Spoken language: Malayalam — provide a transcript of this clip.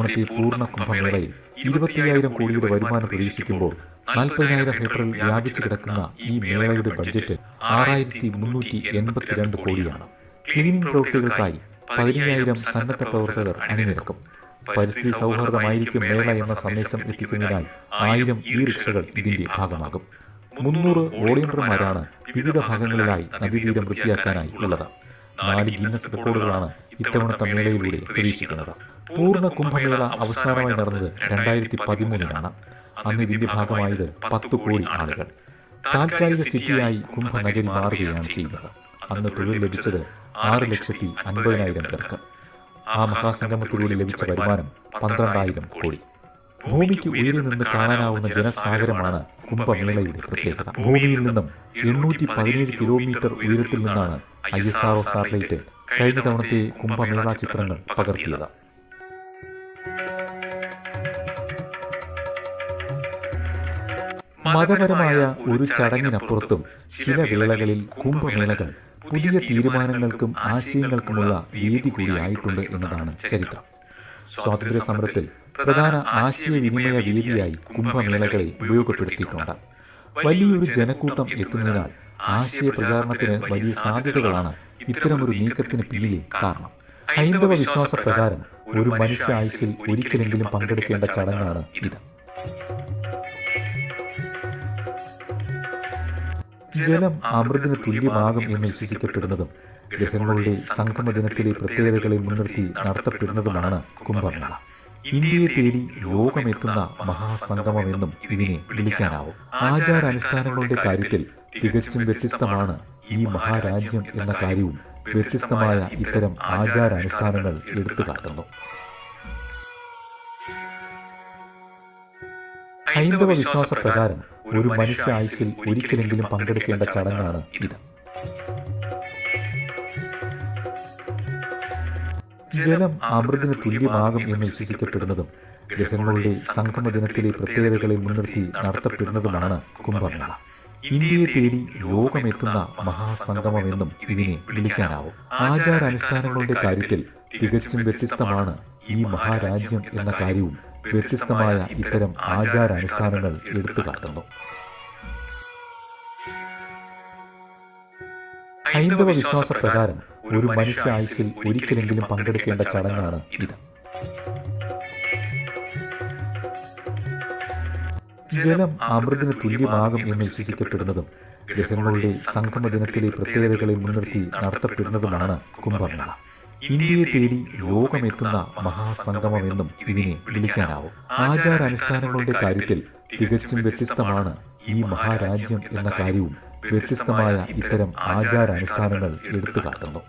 ഇത്തവണത്തെ പൂർണ കുംഭമേളയിൽ ഇരുപത്തിയ്യായിരം കോടിയുടെ വരുമാനം പ്രതീക്ഷിക്കുമ്പോൾ നാൽപ്പതിനായിരം ഹെക്ടറിൽ വ്യാപിച്ചു കിടക്കുന്ന ഈ മേളയുടെ ബഡ്ജറ്റ് ആറായിരത്തി മുന്നൂറ്റി എൺപത്തിരണ്ട് കോടിയാണ്. ക്ലീനിംഗ് പ്രവൃത്തികൾക്കായി പതിനയ്യായിരം സന്നദ്ധ പ്രവർത്തകർ അണിനിരക്കും. പരിസ്ഥിതി സൗഹാർദ്ദമായിരിക്കും മേള എന്ന സന്ദേശം എത്തിക്കുന്നതിനായി ആയിരം ഈ റിക്ഷകൾ ഇതിന്റെ ഭാഗമാകും. മുന്നൂറ് വോളിയന്റർമാരാണ് വിവിധ ഭാഗങ്ങളിലായി നദീതീരം വൃത്തിയാക്കാനായി ഉള്ളത്. നാല് ഗിന്നസ് റെക്കോർഡുകളാണ് ഇത്തവണത്തെ മേളയിലൂടെ പ്രതീക്ഷിക്കുന്നത്. പൂർണ കുംഭമേള അവസാനമായി നടന്നത് രണ്ടായിരത്തി പതിമൂന്നിലാണ് അന്ന് ഇതിന്റെ ഭാഗമായത് പത്ത് കോടി ആളുകൾ. താൽക്കാലിക സിറ്റിയായി കുംഭനഗരി മാറുകയാണ് ചെയ്യുന്നത്. അന്ന് തൊഴിൽ ലഭിച്ചത് ആറ് ലക്ഷത്തി അൻപതിനായിരം പേർക്ക്. ആ മഹാസംഗമത്തിലൂടെ ലഭിച്ച വരുമാനം പന്ത്രണ്ടായിരം കോടി. ഭൂമിക്ക് ഉയരിൽ നിന്ന് കാണാനാവുന്ന ജനസാഗരമാണ് കുംഭമേളയുടെ പ്രത്യേകത. ഭൂമിയിൽ നിന്നും എണ്ണൂറ്റി പതിനേഴ് കിലോമീറ്റർ ഉയരത്തിൽ നിന്നാണ് I S R O satellite കഴിഞ്ഞ തവണത്തെ കുംഭമേള ചിത്രങ്ങൾ പകർത്തിയത്. മതപരമായ ഒരു ചടങ്ങിനപ്പുറത്തും ചില വേളകളിൽ കുംഭമേളകൾ പുതിയ തീരുമാനങ്ങൾക്കും ആശയങ്ങൾക്കുമുള്ള വേദി കൂടിയായിട്ടുണ്ട് എന്നതാണ് ചരിത്രം. സ്വാതന്ത്ര്യ സമരത്തിൽ പ്രധാന ആശയവിനിമയ വേദിയായി കുംഭമേളകളെ ഉപയോഗപ്പെടുത്തിയിട്ടുണ്ട്. വലിയൊരു ജനക്കൂട്ടം എത്തുന്നതിനാൽ ആശയ പ്രചാരണത്തിന് വലിയ സാധ്യതകളാണ് ഇത്തരമൊരു നീക്കത്തിന് പിന്നിലെ കാരണം. ഹൈന്ദവ വിശ്വാസ പ്രകാരം ഒരു മനുഷ്യ ആയുസിൽ ഒരിക്കലെങ്കിലും പങ്കെടുക്കേണ്ട ചടങ്ങാണ് ഇത്. ജലം അമൃതിന് തുല്യമാകും എന്ന് വിശ്വസിക്കപ്പെടുന്നതും ഗ്രഹങ്ങളുടെ സംഗമ ദിനത്തിലെ പ്രത്യേകതകളെ മുൻനിർത്തി നടത്തപ്പെടുന്നതുമാണ് കുംഭമേള. ഇന്ത്യയെ തേടി ലോകമെത്തുന്ന മഹാസംഗമമെന്നും ഇതിനെ വിളിക്കാനാവും. ആചാരാനുഷ്ഠാനങ്ങളുടെ കാര്യത്തിൽ തികച്ചും വ്യത്യസ്തമാണ് ഈ മഹാരാജ്യം എന്ന കാര്യവും വ്യത്യസ്തമായ ഇത്തരം ആചാരാനുഷ്ഠാനങ്ങൾ എടുത്തു കാട്ടുന്നു ഹൈന്ദവ വിശ്വാസ പ്രകാരം ഒരു മനുഷ്യ ആയുസിൽ ഒരിക്കലെങ്കിലും പങ്കെടുക്കേണ്ട ചടങ്ങാണ് ഇത്. ജലം അമൃതിന് തുല്യമാകും എന്ന് വിശ്വസിക്കപ്പെടുന്നതും ഗ്രഹങ്ങളുടെ സംഗമ ദിനത്തിലെ പ്രത്യേകതകളെ മുൻനിർത്തി നടത്തപ്പെടുന്നതുമാണ് കുംഭമേള. ഇന്ത്യയെ തേടി ലോകമെത്തുന്ന മഹാസംഗമമെന്നും ഇതിനെ വിളിക്കാനാവും. ആചാരാനുഷ്ഠാനങ്ങളുടെ കാര്യത്തിൽ തികച്ചും വ്യത്യസ്തമാണ് ഈ മഹാരാജ്യം എന്ന കാര്യവും വ്യത്യസ്തമായ ഇത്തരം ആചാരാനുഷ്ഠാനങ്ങൾ എടുത്തു കാട്ടുന്നു. ഹൈന്ദവ വിശ്വാസ പ്രകാരം ഒരു മനുഷ്യ ആയുസിൽ ഒരിക്കലെങ്കിലും പങ്കെടുക്കേണ്ട ചടങ്ങാണ് ഇത്. ജലം അമൃതിന് തുല്യമാകും എന്ന് വിശ്വസിക്കപ്പെടുന്നതും ഗ്രഹങ്ങളുടെ സംഗമ ദിനത്തിലെ പ്രത്യേകതകളെ മുൻനിർത്തി നടത്തപ്പെടുന്നതുമാണ് കുംഭമേള. ഇന്ത്യയെ തേടി ലോകമെത്തുന്ന മഹാസംഗമം എന്നും ഇതിനെ വിളിക്കാനാവും. ആചാരാനുഷ്ഠാനങ്ങളുടെ കാര്യത്തിൽ തികച്ചും വ്യത്യസ്തമാണ് ഈ മഹാരാജ്യം എന്ന കാര്യവും. വ്യത്യസ്തമായ ഇത്തരം ആചാരാനുഷ്ഠാനങ്ങൾ എടുത്തു കാട്ടുന്നു.